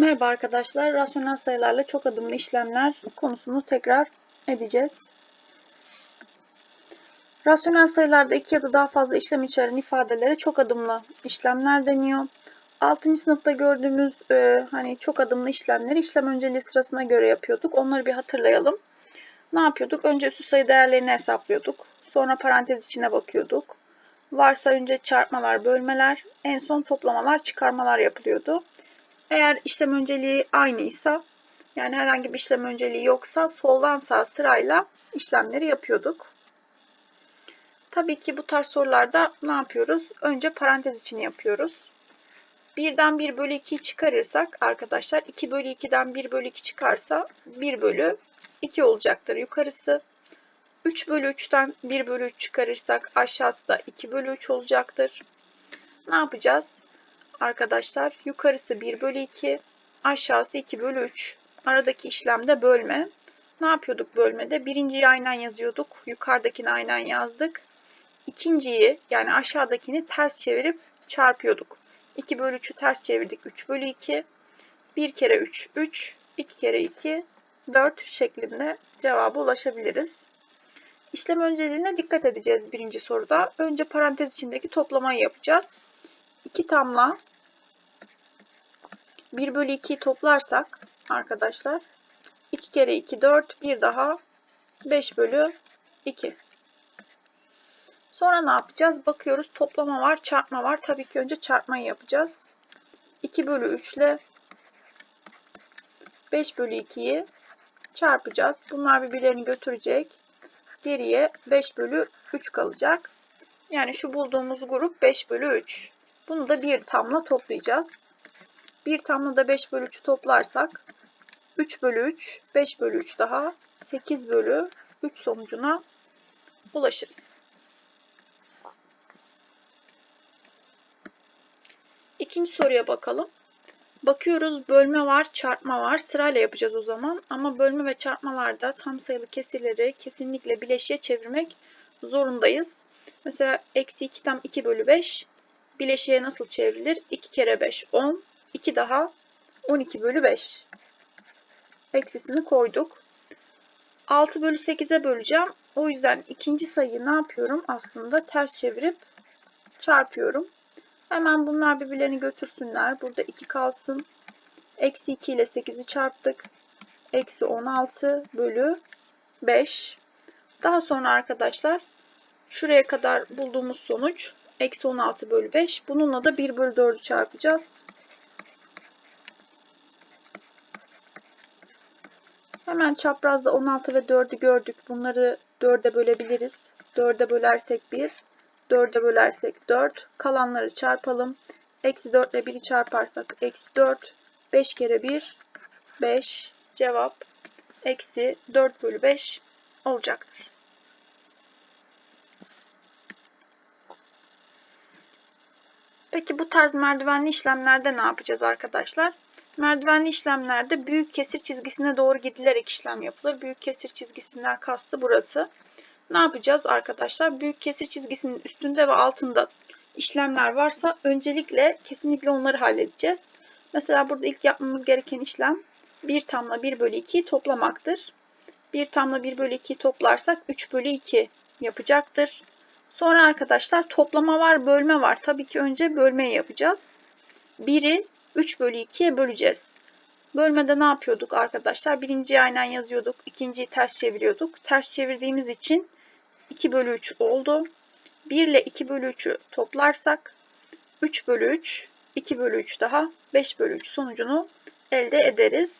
Merhaba arkadaşlar. Rasyonel sayılarla çok adımlı işlemler konusunu tekrar edeceğiz. Rasyonel sayılarda iki ya da daha fazla işlem içeren ifadelere çok adımlı işlemler deniyor. 6. sınıfta gördüğümüz e, hani çok adımlı işlemleri işlem önceliği sırasına göre yapıyorduk. Onları bir hatırlayalım. Ne yapıyorduk? Önce üstü sayı değerlerini hesaplıyorduk. Sonra parantez içine bakıyorduk. Varsa önce çarpmalar, bölmeler, en son toplamalar, çıkarmalar yapılıyordu. Eğer işlem önceliği aynıysa yani herhangi bir işlem önceliği yoksa soldan sağ sırayla işlemleri yapıyorduk. Tabii ki bu tarz sorularda ne yapıyoruz? Önce parantez içini yapıyoruz. 1'den 1 bölü 2'yi çıkarırsak arkadaşlar 2 bölü 2'den 1 bölü 2 çıkarsa 1 bölü 2 olacaktır yukarısı. 3 bölü 3'ten 1 bölü 3 çıkarırsak aşağısı da 2 bölü 3 olacaktır. Ne yapacağız? Arkadaşlar yukarısı 1 bölü 2, aşağısı 2 bölü 3. Aradaki işlemde bölme. Ne yapıyorduk bölmede? Birinciyi aynen yazıyorduk. Yukarıdakini aynen yazdık. İkinciyi yani aşağıdakini ters çevirip çarpıyorduk. 2 bölü 3'ü ters çevirdik. 3 bölü 2. 1 kere 3, 3. 2 kere 2, 4 şeklinde cevaba ulaşabiliriz. İşlem önceliğine dikkat edeceğiz birinci soruda. Önce parantez içindeki toplamayı yapacağız. 2 tamla 1 bölü 2'yi toplarsak arkadaşlar 2 kere 2 4 bir daha 5 bölü 2. Sonra ne yapacağız? Bakıyoruz toplama var çarpma var. Tabii ki önce çarpmayı yapacağız. 2 bölü 3 ile 5 bölü 2'yi çarpacağız. Bunlar birbirlerini götürecek. Geriye 5 bölü 3 kalacak. Yani şu bulduğumuz grup 5 bölü 3. Bunu da bir tamla toplayacağız. Bir tamla da 5 bölü 3'ü toplarsak 3 bölü 3, 5 bölü 3 daha 8 bölü 3 sonucuna ulaşırız. İkinci soruya bakalım. Bakıyoruz bölme var, çarpma var. Sırayla yapacağız o zaman. Ama bölme ve çarpmalarda tam sayılı kesirleri kesinlikle bileşiğe çevirmek zorundayız. Mesela eksi 2 tam 2 bölü 5 bileşiğe nasıl çevrilir? 2 kere 5 10. 2 daha 12 bölü 5. Eksisini koyduk. 6 bölü 8'e böleceğim. O yüzden ikinci sayıyı ne yapıyorum? Aslında ters çevirip çarpıyorum. Hemen bunlar birbirlerini götürsünler. Burada 2 kalsın. Eksi 2 ile 8'i çarptık. Eksi 16 bölü 5. Daha sonra arkadaşlar şuraya kadar bulduğumuz sonuç Eksi 16 bölü 5. Bununla da 1 bölü 4'ü çarpacağız. Hemen çaprazda 16 ve 4'ü gördük. Bunları 4'e bölebiliriz. 4'e bölersek 1, 4'e bölersek 4. Kalanları çarpalım. Eksi 4 ile 1'i çarparsak eksi 4. 5 kere 1, 5. Cevap eksi 4 bölü 5 olacaktır. Peki bu tarz merdivenli işlemlerde ne yapacağız arkadaşlar? Merdivenli işlemlerde büyük kesir çizgisine doğru gidilerek işlem yapılır. Büyük kesir çizgisinden kastı burası. Ne yapacağız arkadaşlar? Büyük kesir çizgisinin üstünde ve altında işlemler varsa öncelikle kesinlikle onları halledeceğiz. Mesela burada ilk yapmamız gereken işlem 1 tamla 1 bölü 2'yi toplamaktır. 1 tamla 1 bölü 2'yi toplarsak 3 bölü 2 yapacaktır. Sonra arkadaşlar toplama var, bölme var. Tabii ki önce bölmeyi yapacağız. 1'i 3 bölü 2'ye böleceğiz. Bölmede ne yapıyorduk arkadaşlar? Birinciyi aynen yazıyorduk. ikinciyi ters çeviriyorduk. Ters çevirdiğimiz için 2 bölü 3 oldu. 1 ile 2 bölü 3'ü toplarsak 3 bölü 3, 2 bölü 3 daha 5 bölü 3 sonucunu elde ederiz.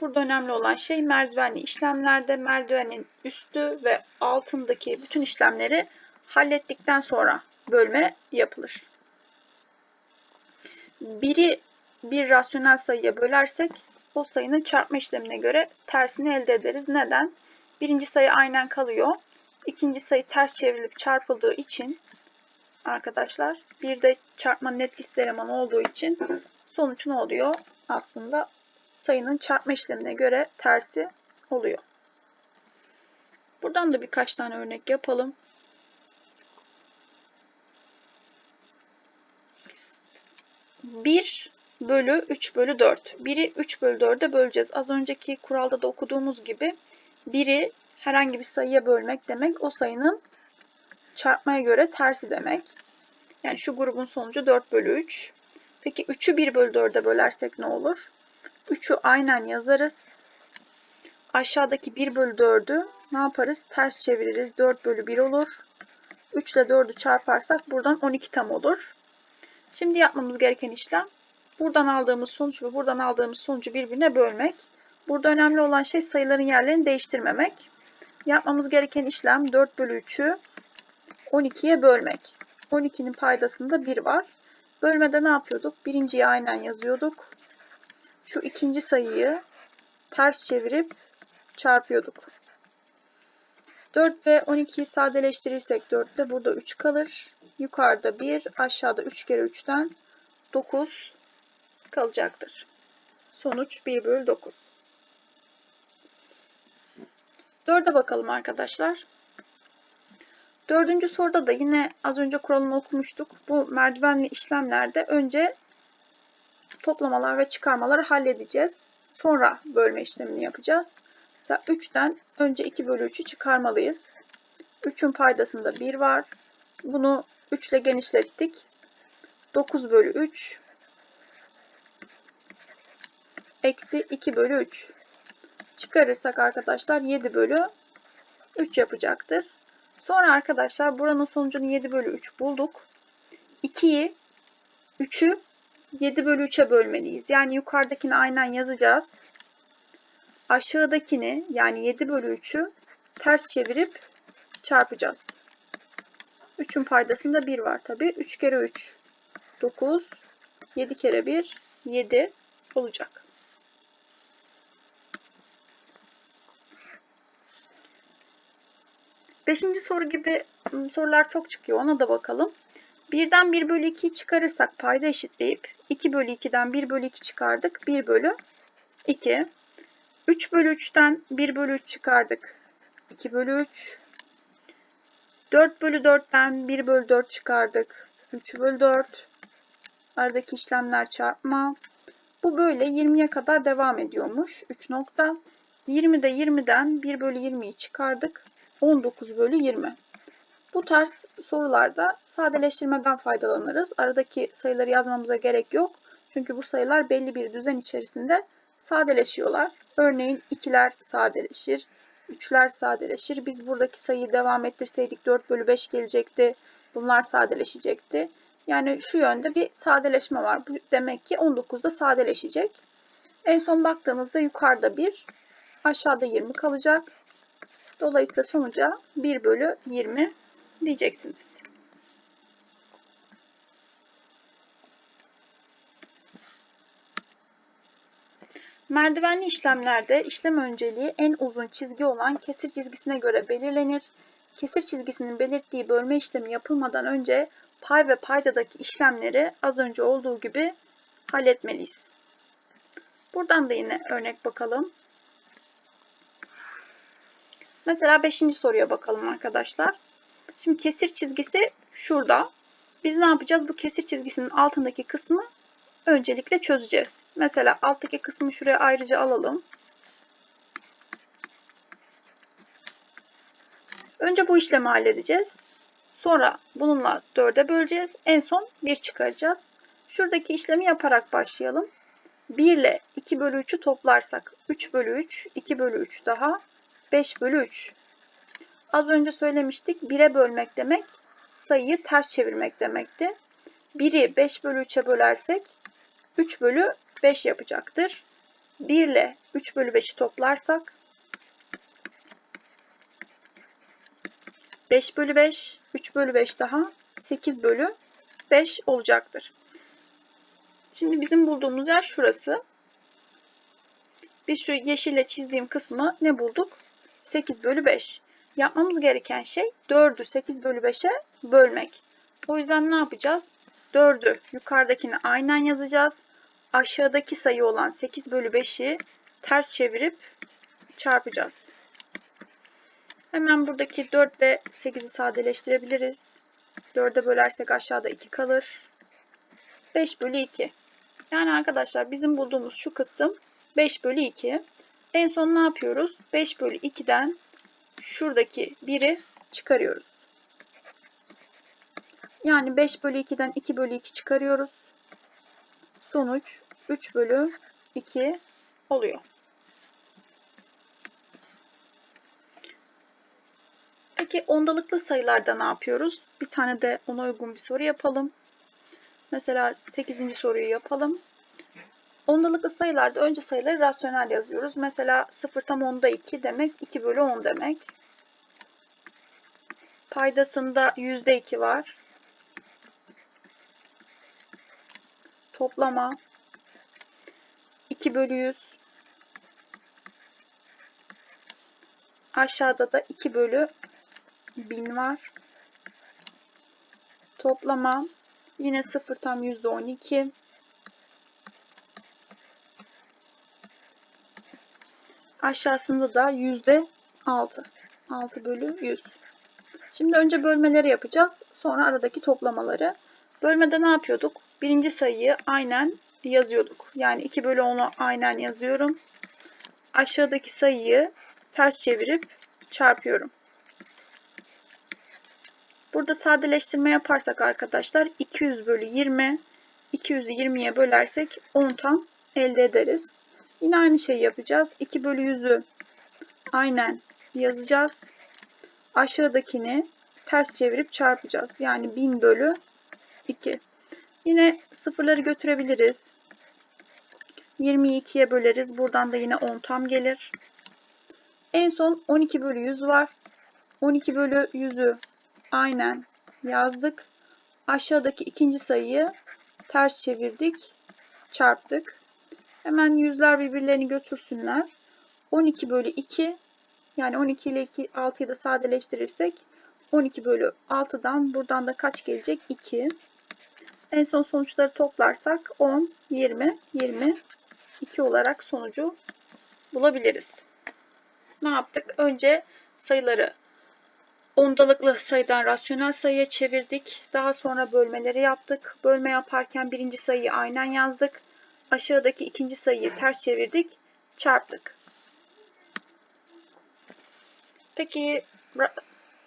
Burada önemli olan şey merdivenli işlemlerde merdivenin üstü ve altındaki bütün işlemleri hallettikten sonra bölme yapılır. Biri bir rasyonel sayıya bölersek o sayının çarpma işlemine göre tersini elde ederiz. Neden? Birinci sayı aynen kalıyor. İkinci sayı ters çevrilip çarpıldığı için arkadaşlar bir de çarpma net list elemanı olduğu için sonuç ne oluyor? Aslında sayının çarpma işlemine göre tersi oluyor. Buradan da birkaç tane örnek yapalım. 1 bölü 3 bölü 4. 1'i 3 bölü 4'e böleceğiz. Az önceki kuralda da okuduğumuz gibi 1'i herhangi bir sayıya bölmek demek o sayının çarpmaya göre tersi demek. Yani şu grubun sonucu 4 bölü 3. Peki 3'ü 1 bölü 4'e bölersek ne olur? 3'ü aynen yazarız. Aşağıdaki 1 bölü 4'ü ne yaparız? Ters çeviririz. 4 bölü 1 olur. 3 ile 4'ü çarparsak buradan 12 tam olur. Şimdi yapmamız gereken işlem buradan aldığımız sonuç ve buradan aldığımız sonucu birbirine bölmek. Burada önemli olan şey sayıların yerlerini değiştirmemek. Yapmamız gereken işlem 4 bölü 3'ü 12'ye bölmek. 12'nin paydasında 1 var. Bölmede ne yapıyorduk? Birinciyi aynen yazıyorduk. Şu ikinci sayıyı ters çevirip çarpıyorduk. 4 ve 12'yi sadeleştirirsek 4 de burada 3 kalır. Yukarıda 1, aşağıda 3 kere 3'ten 9 kalacaktır. Sonuç 1 bölü 9. 4'e bakalım arkadaşlar. Dördüncü soruda da yine az önce kuralını okumuştuk. Bu merdivenli işlemlerde önce toplamalar ve çıkarmaları halledeceğiz. Sonra bölme işlemini yapacağız. Mesela 3'ten önce 2 bölü 3'ü çıkarmalıyız. 3'ün paydasında 1 var. Bunu 3 ile genişlettik. 9 bölü 3 eksi 2 bölü 3 çıkarırsak arkadaşlar 7 bölü 3 yapacaktır. Sonra arkadaşlar buranın sonucunu 7 bölü 3 bulduk. 2'yi 3'ü 7 bölü 3'e bölmeliyiz. Yani yukarıdakini aynen yazacağız. Aşağıdakini yani 7 bölü 3'ü ters çevirip çarpacağız. 3'ün paydasında 1 var tabi. 3 kere 3 9 7 kere 1 7 olacak. Beşinci soru gibi ıı, sorular çok çıkıyor. Ona da bakalım. 1'den 1 bölü 2'yi çıkarırsak payda eşitleyip 2 bölü 2'den 1 bölü 2 çıkardık. 1 bölü 2. 3 bölü 3'ten 1 bölü 3 çıkardık. 2 bölü 3. 4 bölü 4'ten 1 bölü 4 çıkardık. 3 bölü 4. Aradaki işlemler çarpma. Bu böyle 20'ye kadar devam ediyormuş. 3 nokta. 20'de 20'den 1 bölü 20'yi çıkardık. 19 bölü 20. Bu tarz sorularda sadeleştirmeden faydalanırız. Aradaki sayıları yazmamıza gerek yok. Çünkü bu sayılar belli bir düzen içerisinde sadeleşiyorlar. Örneğin 2'ler sadeleşir, 3'ler sadeleşir. Biz buradaki sayıyı devam ettirseydik 4 bölü 5 gelecekti. Bunlar sadeleşecekti. Yani şu yönde bir sadeleşme var. Bu demek ki 19'da sadeleşecek. En son baktığımızda yukarıda 1, aşağıda 20 kalacak. Dolayısıyla sonuca 1 bölü 20 diyeceksiniz. Merdivenli işlemlerde işlem önceliği en uzun çizgi olan kesir çizgisine göre belirlenir. Kesir çizgisinin belirttiği bölme işlemi yapılmadan önce pay ve paydadaki işlemleri az önce olduğu gibi halletmeliyiz. Buradan da yine örnek bakalım. Mesela 5. soruya bakalım arkadaşlar. Şimdi kesir çizgisi şurada. Biz ne yapacağız? Bu kesir çizgisinin altındaki kısmı öncelikle çözeceğiz. Mesela alttaki kısmı şuraya ayrıca alalım. Önce bu işlemi halledeceğiz. Sonra bununla 4'e böleceğiz. En son 1 çıkaracağız. Şuradaki işlemi yaparak başlayalım. 1 ile 2 bölü 3'ü toplarsak 3 bölü 3, 2 bölü 3 daha 5 bölü 3. Az önce söylemiştik 1'e bölmek demek sayıyı ters çevirmek demekti. 1'i 5 bölü 3'e bölersek 3 bölü 5 yapacaktır. 1 ile 3 bölü 5'i toplarsak 5 bölü 5, 3 bölü 5 daha 8 bölü 5 olacaktır. Şimdi bizim bulduğumuz yer şurası. Biz şu yeşille çizdiğim kısmı ne bulduk? 8 bölü 5. Yapmamız gereken şey 4'ü 8 bölü 5'e bölmek. O yüzden ne yapacağız? 4'ü yukarıdakini aynen yazacağız. Aşağıdaki sayı olan 8 bölü 5'i ters çevirip çarpacağız. Hemen buradaki 4 ve 8'i sadeleştirebiliriz. 4'e bölersek aşağıda 2 kalır. 5 bölü 2. Yani arkadaşlar bizim bulduğumuz şu kısım 5 bölü 2. En son ne yapıyoruz? 5 bölü 2'den şuradaki 1'i çıkarıyoruz. Yani 5 bölü 2'den 2 bölü 2 çıkarıyoruz. Sonuç 3 bölü 2 oluyor. Peki ondalıklı sayılarda ne yapıyoruz? Bir tane de ona uygun bir soru yapalım. Mesela 8. soruyu yapalım. Ondalıklı sayılarda önce sayıları rasyonel yazıyoruz. Mesela 0 tam onda 2 demek 2 bölü 10 demek. Paydasında yüzde 2 var. Toplama 2 bölü 100. Aşağıda da 2 bölü 1000 var. Toplama yine 0 tam yüzde 12. Aşağısında da yüzde 6. 6 bölü 100. Şimdi önce bölmeleri yapacağız. Sonra aradaki toplamaları. Bölmede ne yapıyorduk? Birinci sayıyı aynen yazıyorduk. Yani 2 bölü 10'u aynen yazıyorum. Aşağıdaki sayıyı ters çevirip çarpıyorum. Burada sadeleştirme yaparsak arkadaşlar 200 bölü 20. 200'ü 20'ye bölersek 10 tam elde ederiz. Yine aynı şeyi yapacağız. 2 bölü 100'ü aynen yazacağız. Aşağıdakini ters çevirip çarpacağız. Yani 1000 bölü 2. Yine sıfırları götürebiliriz. 20'yi 2'ye böleriz. Buradan da yine 10 tam gelir. En son 12 bölü 100 var. 12 bölü 100'ü aynen yazdık. Aşağıdaki ikinci sayıyı ters çevirdik. Çarptık. Hemen yüzler birbirlerini götürsünler. 12 bölü 2 yani 12 ile 2, 6'yı da sadeleştirirsek 12 bölü 6'dan buradan da kaç gelecek? 2. En son sonuçları toplarsak 10, 20, 22 olarak sonucu bulabiliriz. Ne yaptık? Önce sayıları ondalıklı sayıdan rasyonel sayıya çevirdik. Daha sonra bölmeleri yaptık. Bölme yaparken birinci sayıyı aynen yazdık. Aşağıdaki ikinci sayıyı ters çevirdik, çarptık. Peki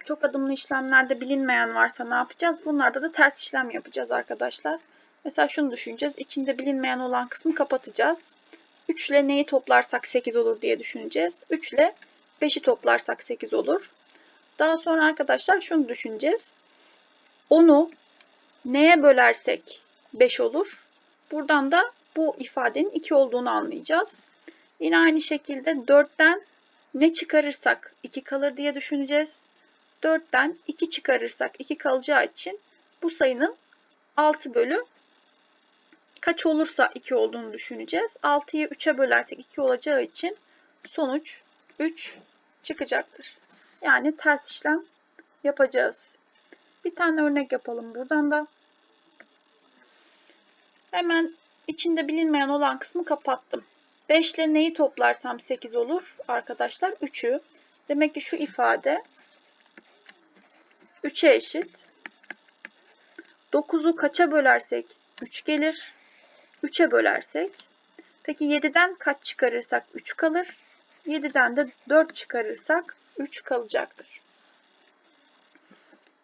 çok adımlı işlemlerde bilinmeyen varsa ne yapacağız? Bunlarda da ters işlem yapacağız arkadaşlar. Mesela şunu düşüneceğiz. İçinde bilinmeyen olan kısmı kapatacağız. 3 ile neyi toplarsak 8 olur diye düşüneceğiz. 3 ile 5'i toplarsak 8 olur. Daha sonra arkadaşlar şunu düşüneceğiz. 10'u neye bölersek 5 olur. Buradan da bu ifadenin 2 olduğunu anlayacağız. Yine aynı şekilde 4'ten ne çıkarırsak 2 kalır diye düşüneceğiz. 4'ten 2 çıkarırsak 2 kalacağı için bu sayının 6 bölü kaç olursa 2 olduğunu düşüneceğiz. 6'yı 3'e bölersek 2 olacağı için sonuç 3 çıkacaktır. Yani ters işlem yapacağız. Bir tane örnek yapalım buradan da. Hemen içinde bilinmeyen olan kısmı kapattım. 5 ile neyi toplarsam 8 olur arkadaşlar? 3'ü. Demek ki şu ifade 3'e eşit. 9'u kaça bölersek 3 gelir. 3'e bölersek. Peki 7'den kaç çıkarırsak 3 kalır. 7'den de 4 çıkarırsak 3 kalacaktır.